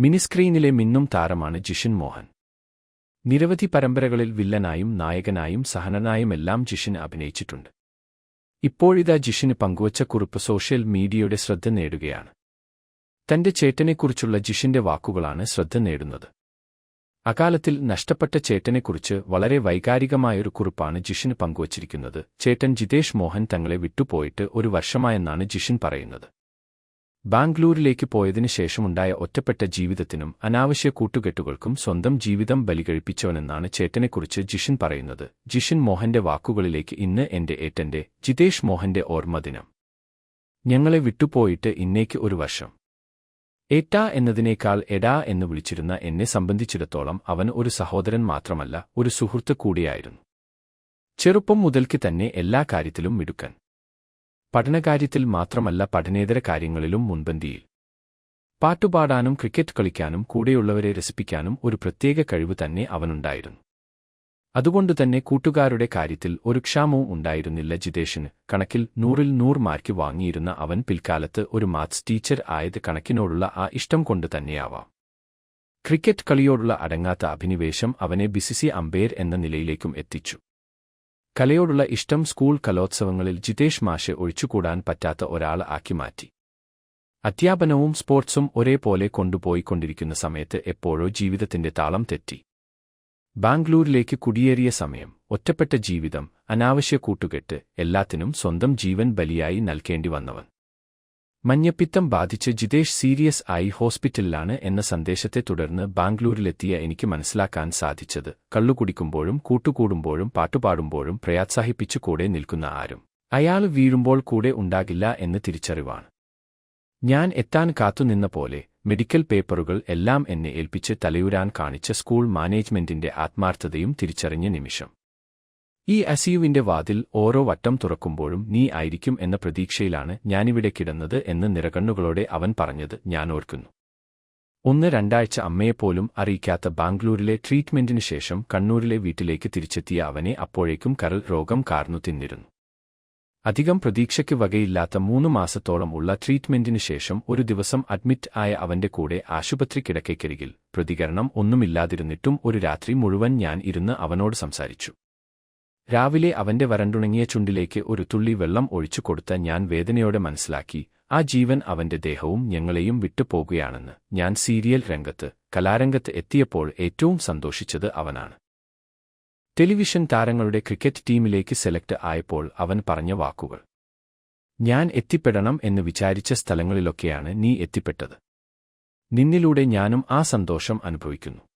മിനിസ്ക്രീനിലെ മിന്നും താരമാണ് ജിഷൻ മോഹൻ. നിരവധി പരമ്പരകളിൽ വില്ലനായും നായകനായും സഹനനായുമെല്ലാം ജിഷൻ അഭിനയിച്ചിട്ടുണ്ട്. ഇപ്പോഴിതാ ജിഷിന് പങ്കുവച്ച കുറിപ്പ് സോഷ്യൽ മീഡിയയുടെ ശ്രദ്ധ നേടുകയാണ്. തന്റെ ചേട്ടനെക്കുറിച്ചുള്ള ജിഷിന്റെ വാക്കുകളാണ് ശ്രദ്ധ നേടുന്നത്. അകാലത്തിൽ നഷ്ടപ്പെട്ട ചേട്ടനെക്കുറിച്ച് വളരെ വൈകാരികമായൊരു കുറിപ്പാണ് ജിഷിന് പങ്കുവച്ചിരിക്കുന്നത്. ചേട്ടൻ ജിതേഷ് മോഹൻ തങ്ങളെ വിട്ടുപോയിട്ട് ഒരു വർഷമായെന്നാണ് ജിഷിൻ പറയുന്നത്. ബാംഗ്ലൂരിലേക്ക് പോയതിനു ശേഷമുണ്ടായ ഒറ്റപ്പെട്ട ജീവിതത്തിനും അനാവശ്യ കൂട്ടുകെട്ടുകൾക്കും സ്വന്തം ജീവിതം ബലികഴിപ്പിച്ചവനെന്നാണ് ചേട്ടനെക്കുറിച്ച് ജിഷിൻ പറയുന്നത്. ജിഷിൻ മോഹന്റെ വാക്കുകളിലേക്ക് ഇന്ന് എന്റെ ഏട്ടന്റെ ജിതേഷ് മോഹന്റെ ഓർമ്മദിനം ഞങ്ങളെ വിട്ടുപോയിട്ട് ഇന്നേക്ക് ഒരു വർഷം. ഏറ്റാ എന്നതിനേക്കാൾ എടാ എന്ന് വിളിച്ചിരുന്ന എന്നെ സംബന്ധിച്ചിടത്തോളം അവൻ ഒരു സഹോദരൻ മാത്രമല്ല ഒരു സുഹൃത്ത് കൂടിയായിരുന്നു. ചെറുപ്പം മുതൽക്ക് തന്നെ എല്ലാ കാര്യത്തിലും മിടുക്കൻ. പഠനകാര്യത്തിൽ മാത്രമല്ല പഠനേതര കാര്യങ്ങളിലും മുൻപന്തിയിൽ. പാട്ടുപാടാനും ക്രിക്കറ്റ് കളിക്കാനും കൂടെയുള്ളവരെ രസിപ്പിക്കാനും ഒരു പ്രത്യേക കഴിവ് തന്നെ അവനുണ്ടായിരുന്നു. അതുകൊണ്ടുതന്നെ കൂട്ടുകാരുടെ കാര്യത്തിൽ ഒരു ക്ഷാമവും ഉണ്ടായിരുന്നില്ല ജിതേഷിന്. കണക്കിൽ നൂറിൽ നൂറ് മാർക്ക് വാങ്ങിയിരുന്ന അവൻ പിൽക്കാലത്ത് ഒരു മാത്സ് ടീച്ചർ ആയത് കണക്കിനോടുള്ള ആ ഇഷ്ടം കൊണ്ട് തന്നെയാവാം. ക്രിക്കറ്റ് കളിയോടുള്ള അടങ്ങാത്ത അഭിനിവേശം അവനെ ബിസിസി അമ്പയർ എന്ന നിലയിലേക്കും എത്തിച്ചു. കലയോടുള്ള ഇഷ്ടം സ്കൂൾ കലോത്സവങ്ങളിൽ ജിതേഷ് മാഷെ ഒഴിച്ചുകൂടാൻ പറ്റാത്ത ഒരാൾ ആക്കി മാറ്റി. അധ്യാപനവും സ്പോർട്സും ഒരേപോലെ കൊണ്ടുപോയിക്കൊണ്ടിരിക്കുന്ന സമയത്ത് എപ്പോഴോ ജീവിതത്തിന്റെ താളം തെറ്റി. ബാംഗ്ലൂരിലേക്ക് കുടിയേറിയ സമയം ഒറ്റപ്പെട്ട ജീവിതം അനാവശ്യ കൂട്ടുകെട്ട് എല്ലാത്തിനും സ്വന്തം ജീവൻ ബലിയായി നൽകേണ്ടി വന്നവൻ മഞ്ഞപ്പിത്തം ബാധിച്ച് ജിതേഷ് സീരിയസ് ആയി ഹോസ്പിറ്റലിലാണ് എന്ന സന്ദേശത്തെ തുടർന്ന് ബാംഗ്ലൂരിലെത്തിയ എനിക്ക് മനസ്സിലാക്കാൻ സാധിച്ചത്. കള്ളുകുടിക്കുമ്പോഴും കൂട്ടുകൂടുമ്പോഴും പാട്ടുപാടുമ്പോഴും പ്രയാത്സാഹിപ്പിച്ചു കൂടെ നിൽക്കുന്ന ആരും. അയാൾ വീഴുമ്പോൾ കൂടെ ഉണ്ടാകില്ല എന്ന് തിരിച്ചറിവാണ്. ഞാൻ എത്താൻ കാത്തുനിന്ന പോലെ മെഡിക്കൽ പേപ്പറുകൾ എല്ലാം എന്നെ ഏൽപ്പിച്ച് തലയുരാൻ കാണിച്ച സ്കൂൾ മാനേജ്മെന്റിന്റെ ആത്മാർത്ഥതയും തിരിച്ചറിഞ്ഞ നിമിഷം. ഈ അസിയുവിന്റെ വാതിൽ ഓരോ വട്ടം തുറക്കുമ്പോഴും നീ ആയിരിക്കും എന്ന പ്രതീക്ഷയിലാണ് ഞാനിവിടെ കിടന്നത് എന്ന് നിറകണ്ണുകളോടെ അവൻ പറഞ്ഞത് ഞാൻ ഓർക്കുന്നു. ഒന്ന് രണ്ടാഴ്ച അമ്മയെപ്പോലും അറിയിക്കാത്ത ബാംഗ്ലൂരിലെ ട്രീറ്റ്മെന്റിനു ശേഷം കണ്ണൂരിലെ വീട്ടിലേക്ക് തിരിച്ചെത്തിയ അവനെ അപ്പോഴേക്കും കരൾ രോഗം കാർന്നു തിന്നിരുന്നു. അധികം പ്രതീക്ഷയ്ക്ക് വകയില്ലാത്ത മൂന്ന് മാസത്തോളം ഉള്ള ട്രീറ്റ്മെന്റിനു ശേഷം ഒരു ദിവസം അഡ്മിറ്റ് ആയ അവന്റെ കൂടെ ആശുപത്രി കിടക്കയ്ക്കരികിൽ പ്രതികരണം ഒന്നുമില്ലാതിരുന്നിട്ടും ഒരു രാത്രി മുഴുവൻ ഞാൻ ഇരുന്ന് അവനോട് സംസാരിച്ചു. രാവിലെ അവന്റെ വരണ്ടുണങ്ങിയ ചുണ്ടിലേക്ക് ഒരു തുള്ളി വെള്ളം ഒഴിച്ചു കൊടുത്ത ഞാൻ വേദനയോടെ മനസ്സിലാക്കി ആ ജീവൻ അവന്റെ ദേഹവും ഞങ്ങളെയും വിട്ടുപോകുകയാണെന്ന് ഞാൻ സീരിയൽ രംഗത്ത് കലാരംഗത്ത് എത്തിയപ്പോൾ ഏറ്റവും സന്തോഷിച്ചത് അവനാണ്. ടെലിവിഷൻ താരങ്ങളുടെ ക്രിക്കറ്റ് ടീമിലേക്ക് സെലക്ട് ആയപ്പോൾ അവൻ പറഞ്ഞ വാക്കുകൾ ഞാൻ എത്തിപ്പെടണം എന്ന് വിചാരിച്ച സ്ഥലങ്ങളിലൊക്കെയാണ് നീ എത്തിപ്പെട്ടത്. നിന്നിലൂടെ ഞാനും ആ സന്തോഷം അനുഭവിക്കുന്നു.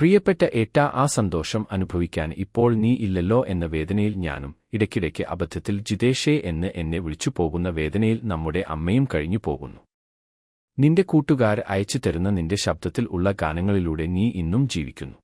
പ്രിയപ്പെട്ട ഏട്ട ആ സന്തോഷം അനുഭവിക്കാൻ ഇപ്പോൾ നീ ഇല്ലല്ലോ എന്ന വേദനയിൽ ഞാനും ഇടയ്ക്കിടയ്ക്ക് അബദ്ധത്തിൽ ജിതേഷേ എന്ന് എന്നെ വിളിച്ചു പോകുന്ന വേദനയിൽ നമ്മുടെ അമ്മയും കഴിഞ്ഞു പോകുന്നു. നിന്റെ കൂട്ടുകാർ അയച്ചു തരുന്ന നിന്റെ ശബ്ദത്തിൽ ഉള്ള ഗാനങ്ങളിലൂടെ നീ ഇന്നും ജീവിക്കുന്നു.